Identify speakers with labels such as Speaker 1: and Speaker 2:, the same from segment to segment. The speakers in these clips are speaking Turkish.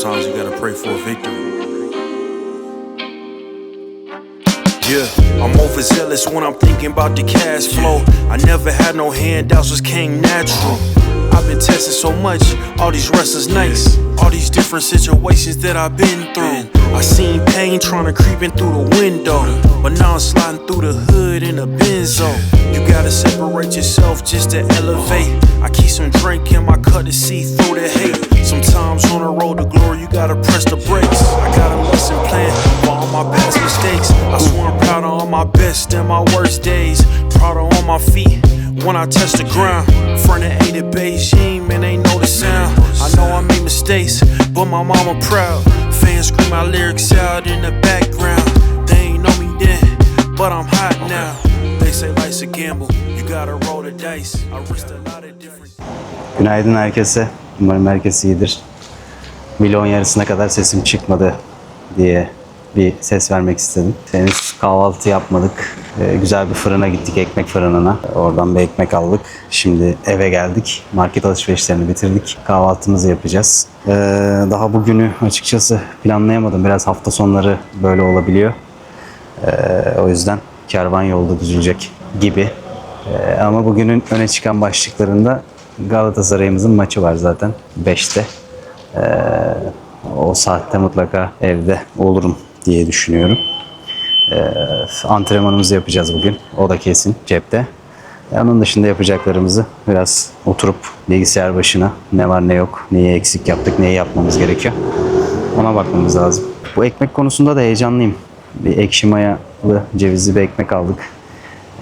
Speaker 1: sometimes you gotta pray for a victory. Yeah, I'm overzealous when I'm thinking about the cash flow. I never had no handouts, just came natural. I've been tested so much, all these wrestlers nice, all these different situations that I've been through. I seen pain trying to creep in through the window, but now I'm sliding through the hood in a benzo. Gotta separate yourself just to elevate. I keep some drink in my cup to see through the hate. Sometimes on the road to glory, you gotta press the brakes. I got a lesson plan for all my past mistakes. I swear I'm proud of all my best and my worst days. Proud of all my feet when I touch the ground. Front of eight at Beijing, man, they know the sound. I know I made mistakes, but my mama proud. Fans scream my lyrics out in the background. They ain't know me then, but I'm hot now. They say life's a gamble, you gotta roll the dice. I risked a lot of different.
Speaker 2: Günaydın herkese. Umarım herkes iyidir. Milyon yarısına kadar sesim çıkmadı diye bir ses vermek istedim. Henüz kahvaltı yapmadık. Ee, güzel bir fırına gittik, ekmek fırınına. Oradan bir ekmek aldık. Şimdi eve geldik. Market alışverişlerini bitirdik. Kahvaltımızı yapacağız. Ee, daha bugünü açıkçası planlayamadım. Biraz hafta sonları böyle olabiliyor. Ee, o yüzden kervan yolda düzülecek gibi. Ee, ama bugünün öne çıkan başlıklarında Galatasaray'ımızın maçı var zaten 5'te. Ee, o saatte mutlaka evde olurum diye düşünüyorum. Ee, antrenmanımızı yapacağız bugün. O da kesin cepte. Ee, Onun dışında yapacaklarımızı biraz oturup bilgisayar başına ne var ne yok, neyi eksik yaptık, neyi yapmamız gerekiyor. Ona bakmamız lazım. Bu ekmek konusunda da heyecanlıyım. Bir ekşi mayalı cevizli bir ekmek aldık.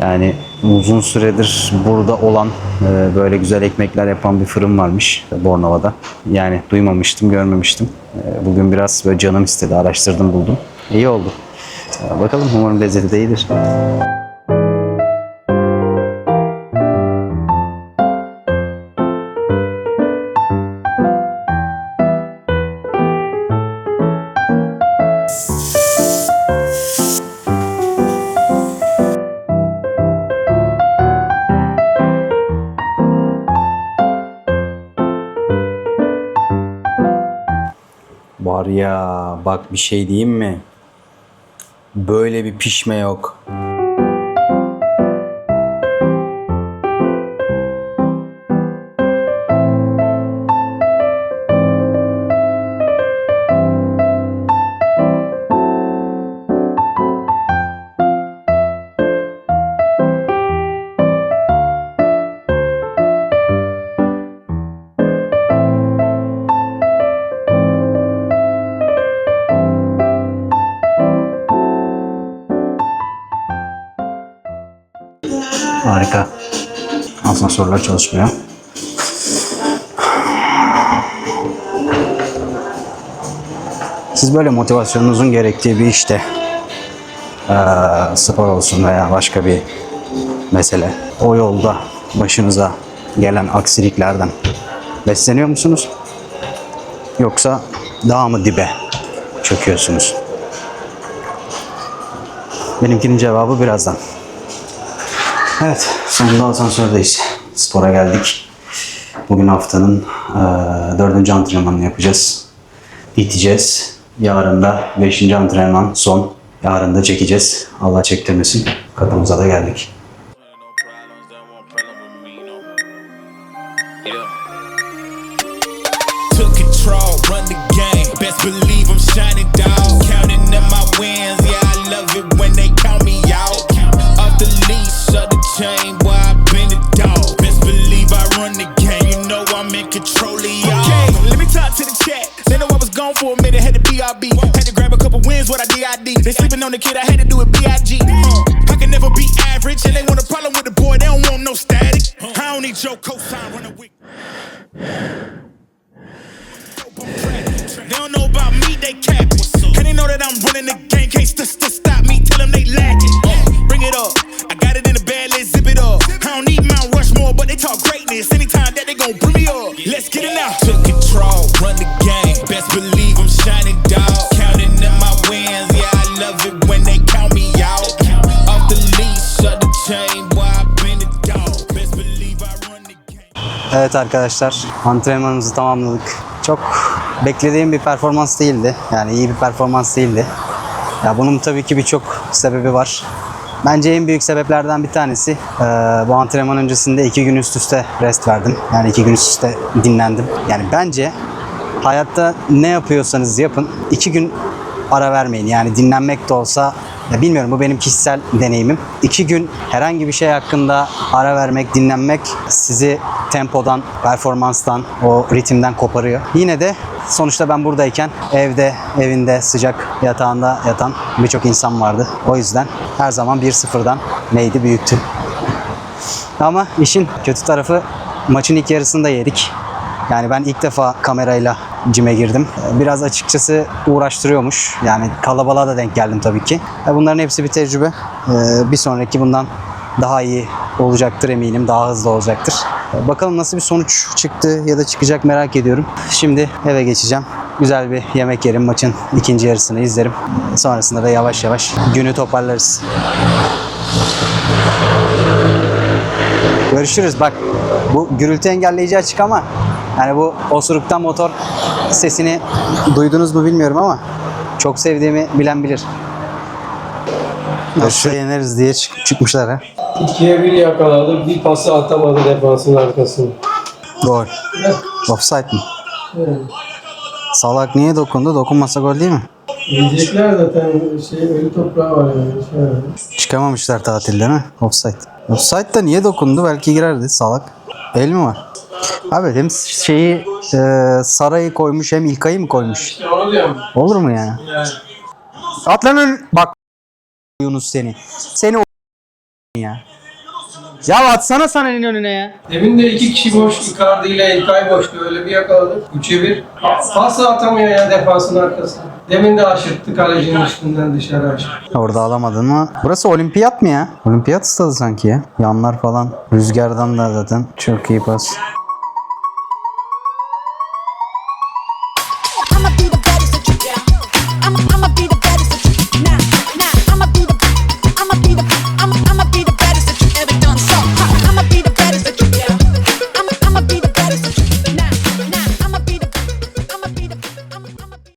Speaker 2: Yani uzun süredir burada olan e, böyle güzel ekmekler yapan bir fırın varmış Bornova'da. Yani duymamıştım, görmemiştim. E, Bugün biraz böyle canım istedi, araştırdım, buldum. İyi oldu. E, Bakalım umarım lezzeti de iyidir. Var ya bak bir şey diyeyim mi? Böyle bir pişme yok. Harika. Asansörler çalışmıyor. Siz böyle motivasyonunuzun gerektiği bir işte spor olsun veya başka bir mesele o yolda başınıza gelen aksiliklerden besleniyor musunuz? Yoksa daha mı dibe çöküyorsunuz? Benimkinin cevabı birazdan. Evet, sonunda asansördeyiz. Spora geldik. Bugün haftanın eee, dördüncü antrenmanını yapacağız. Biteceğiz. Yarın da beşinci antrenman son. Yarın da çekeceğiz. Allah çektirmesin. Kapımıza da geldik.
Speaker 3: Believe I'm shining dog. Counting up my wins, yeah, I love it chat. They know I was gone for a minute, had to BRB. Had to grab a couple wins, what I DID. They sleeping on the kid, I had to do it BIG. Uh, I can never be average, and they want a problem with the boy, they don't want no static. I don't need your cosign, run a week. They don't know about me, they capping. And they know that I'm running the game, can't st- st- stop me, tell them they lacking. Uh, bring it up, I got it in the bag, let's zip it up. I don't need Mount Rushmore, but they talk greatness. Anytime me up, let's get it now. Took control, run the game, best believe I'm shining dog. Counting up my wins, yeah, I love it when they count me out. Off the leash, of the chain, boy, I've been a dog. Best believe I run the game.
Speaker 2: Evet arkadaşlar, antrenmanımızı tamamladık. Çok beklediğim bir performans değildi. Yani iyi bir performans değildi. Ya bunun tabii ki birçok sebebi var. Bence en büyük sebeplerden bir tanesi eee, bu antrenman öncesinde iki gün üst üste rest verdim. Yani iki gün üst üste dinlendim. Yani bence hayatta ne yapıyorsanız yapın iki gün ara vermeyin. Yani dinlenmek de olsa ya bilmiyorum bu benim kişisel deneyimim. İki gün herhangi bir şey hakkında ara vermek, dinlenmek sizi tempodan, performanstan, o ritimden koparıyor. Yine de sonuçta ben buradayken evde, evinde sıcak yatağında yatan birçok insan vardı. O yüzden her zaman 1-0'dan neydi büyüktü. Ama işin kötü tarafı maçın ilk yarısında yedik. Yani ben ilk defa kamerayla cime girdim. Biraz açıkçası uğraştırıyormuş. Yani kalabalığa da denk geldim tabii ki. E, Bunların hepsi bir tecrübe. Ee, Bir sonraki bundan daha iyi olacaktır eminim. Daha hızlı olacaktır. E, Bakalım nasıl bir sonuç çıktı ya da çıkacak merak ediyorum. Şimdi eve geçeceğim. Güzel bir yemek yerim. Maçın ikinci yarısını izlerim. Sonrasında da yavaş yavaş günü toparlarız. Görüşürüz. Bak bu gürültü engelleyici açık ama yani bu osuruktan motor sesini duydunuz mu bilmiyorum ama çok sevdiğimi bilen bilir. Nasıl yeneriz diye çık- çıkmışlar ha.
Speaker 4: İkiye bir yakaladı. Bir pası atamadı defansın arkasına.
Speaker 2: Gol. Offside mi? Salak niye dokundu? Dokunmasa gol değil mi?
Speaker 4: Diyecekler zaten şey ölü toprağı var yani. Şey.
Speaker 2: Çıkamamışlar tatilde mi? Offside. Offside da niye dokundu? Belki girerdi salak. El mi var? Abi hem şeyi e, Saray'ı koymuş hem İlkay'ı mı koymuş? Olur mu yani?
Speaker 4: Yani.
Speaker 2: At lan ön- Bak Yunus seni. Seni ya. Ya atsana Sane'nin önüne ya.
Speaker 4: Demin de iki kişi boş. Icardi ile İlkay boştu. Öyle bir yakaladık. Üçe bir. Pas atamıyor ya defansın arkasına. Demin de aşırttı kalecinin üstünden dışarı aşırttı.
Speaker 2: Orada alamadın mı? Burası olimpiyat mı ya? Olimpiyat stadı sanki ya. Yanlar falan. Rüzgardan da zaten çok iyi pas.